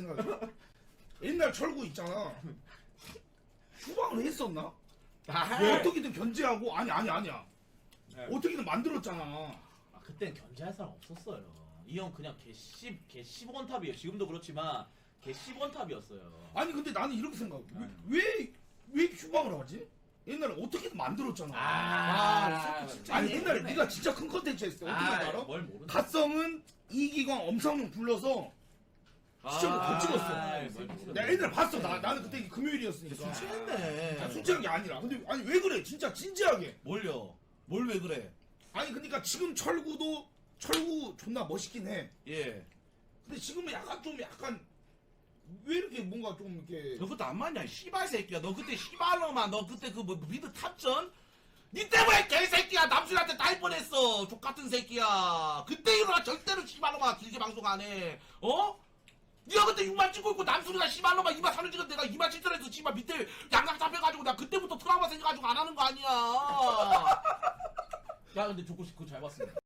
생각해? 옛날 철구 있잖아. 휴방을 했었나? 아, 어떻게든 견제하고 아니 아니 아니야. 네. 어떻게든 만들었잖아. 아, 그땐 견제할 사람 없었어요. 이 형 그냥 개씹 개 10원탑이에요. 지금도 그렇지만 개 10원탑이었어요. 아니 근데 나는 이렇게 생각해. 왜왜 왜 휴방을 하지? 옛날에 어떻게든 만들었잖아. 아, 진짜 아니 이거 옛날에 모르네. 네가 진짜 큰 컨텐츠 때 어떻게 아, 알아? 뭘 모르는 갓성은 이기광 엄상용 불러서 시청을 더 찍었어. 아, 뭘 아, 모르는 내가 옛날에 봤어. 나 나는 그때 금요일이었으니까. 아, 솔직한 게 아니라. 근데 아니 왜 그래? 진짜 진지하게. 뭘요? 뭘 왜 그래? 아니 그러니까 지금 철구도 철구 존나 멋있긴 해. 예. 근데 지금은 약간 좀 약간 왜 이렇게 뭔가 좀 이렇게 너 그때 안 맞냐? 씨발 새끼야. 너 그때 씨발놈아. 너 그때 그 뭐 미드 탑전? 니 때문에 개새끼야 남순한테 딸 뻔했어 족같은 새끼야 그때 일어나 절대로 씨발놈아 길게 방송 안해 어? 6만 찍고 있고 남순이가 씨발놈아 2만 3을 찍은 내가 2만 7천에서 씨발 밑에 양각 잡혀가지고 나 그때부터 트라우마 생겨가지고 안 하는 거 아니야 야 근데 조코씨 그거 잘 봤습니다.